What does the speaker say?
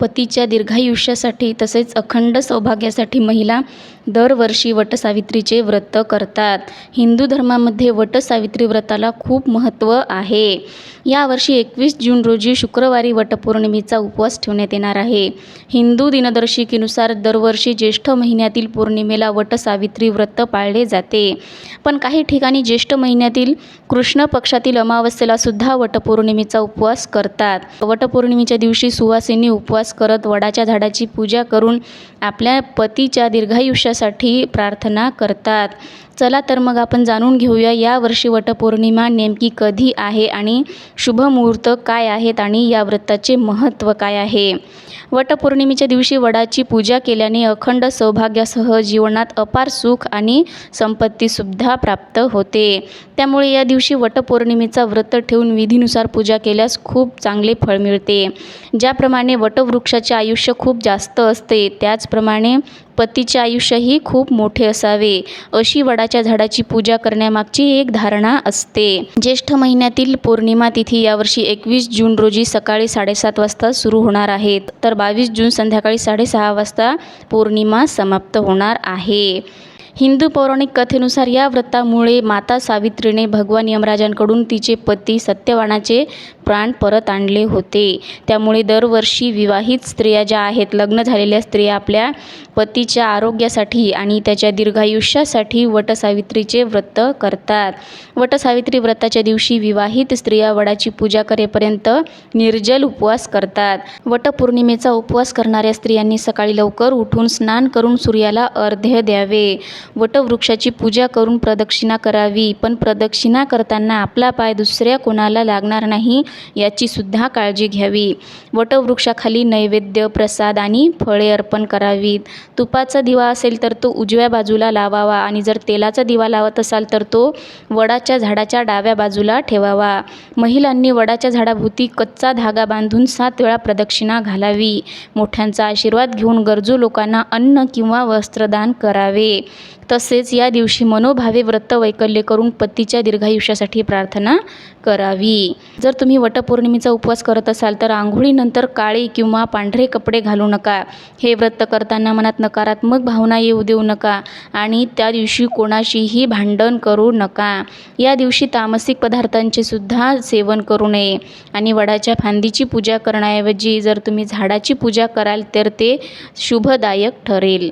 पतीच्या दीर्घायुष्यासाठी तसेच अखंड सौभाग्यासाठी महिला दरवर्षी वटसावित्रीचे व्रत करतात. हिंदू धर्मामध्ये वटसावित्री व्रताला खूप महत्त्व आहे. यावर्षी एकवीस जून रोजी शुक्रवारी वटपौर्णिमेचा उपवास ठेवण्यात येणार आहे. हिंदू दिनदर्शिकेनुसार दरवर्षी ज्येष्ठ महिन्यातील पौर्णिमेला वटसावित्री व्रत पाळले जाते. पण काही ठिकाणी ज्येष्ठ महिन्यातील कृष्ण पक्षातील अमावस्येला सुद्धा वटपौर्णिमेचा उपवास करतात. वटपौर्णिमेच्या दिवशी सुवासिनी उपवास करत वडाच्या झाडाची पूजा करून आपल्या पतीच्या दीर्घायुष्यासाठी प्रार्थना करतात. चला तर मग आपण जाणून घेऊया यावर्षी वटपौर्णिमा नेमकी कधी आहे आणि शुभ मुहूर्त काय आहेत आणि या व्रताचे महत्त्व काय आहे? वटपौर्णिमेच्या दिवशी वडाची पूजा केल्याने अखंड सौभाग्यासह जीवनात अपार सुख आणि संपत्तीसुद्धा प्राप्त होते. त्यामुळे या दिवशी वटपौर्णिमेचा व्रत ठेवून विधीनुसार पूजा केल्यास खूप चांगले फळ मिळते. ज्याप्रमाणे वटवृक्षाचे आयुष्य खूप जास्त असते त्याचप्रमाणे पतीचे आयुष्यही खूप मोठे असावे. अशी वडाच्या झाडाची पूजा करण्यामागची एक धारणा असते. ज्येष्ठ महिन्यातील पौर्णिमा तिथी यावर्षी एकवीस जून रोजी सकाळी साडेसात वाजता सुरू होणार आहेत. तर बावीस जून संध्याकाळी साडेसहा वाजता पौर्णिमा समाप्त होणार आहे. हिंदू पौराणिक कथेनुसार या व्रतामुळे माता सावित्रीने भगवान यमराजांकडून तिचे पती सत्यवानाचे प्राण परत आणले होते. त्यामुळे दरवर्षी विवाहित स्त्रिया ज्या आहेत लग्न झालेल्या स्त्रिया आपल्या पतीच्या आरोग्यासाठी आणि त्याच्या दीर्घायुष्यासाठी वटसावित्रीचे व्रत करतात. वटसावित्री व्रताच्या दिवशी विवाहित स्त्रिया वडाची पूजा करेपर्यंत निर्जल उपवास करतात. वटपौर्णिमेचा उपवास करणाऱ्या स्त्रियांनी सकाळी लवकर उठून स्नान करून सूर्याला अर्ध्य द्यावे. वटवृक्षाची पूजा करून प्रदक्षिणा करावी पण प्रदक्षिणा करताना आपला पाय दुसऱ्या कोणाला लागणार नाही याचीसुद्धा काळजी घ्यावी. वटवृक्षाखाली नैवेद्य प्रसाद आणि फळे अर्पण करावीत. तुपाचा दिवा असेल तर तो उजव्या बाजूला लावावा आणि जर तेलाचा दिवा लावत असाल तर तो वडाच्या झाडाच्या डाव्या बाजूला ठेवावा. महिलांनी वडाच्या झाडाभोवती कच्चा धागा बांधून सात वेळा प्रदक्षिणा घालावी. मोठ्यांचा आशीर्वाद घेऊन गरजू लोकांना अन्न किंवा वस्त्रदान करावे. तसेच या दिवशी मनोभावे व्रत वैकल्य करून पतीच्या दीर्घायुष्यासाठी प्रार्थना करावी. जर तुम्ही वटपौर्णिमेचा उपवास करत असाल तर आंघोळीनंतर काळे किंवा पांढरे कपडे घालू नका. हे व्रत करताना मनात नकारात्मक भावना येऊ देऊ नका आणि त्या दिवशी कोणाशीही भांडण करू नका. या दिवशी तामसिक पदार्थांचे सुद्धा सेवन करू नये आणि वडाच्या फांदीची पूजा करण्याऐवजी जर तुम्ही झाडाची पूजा कराल तर ते शुभदायक ठरेल.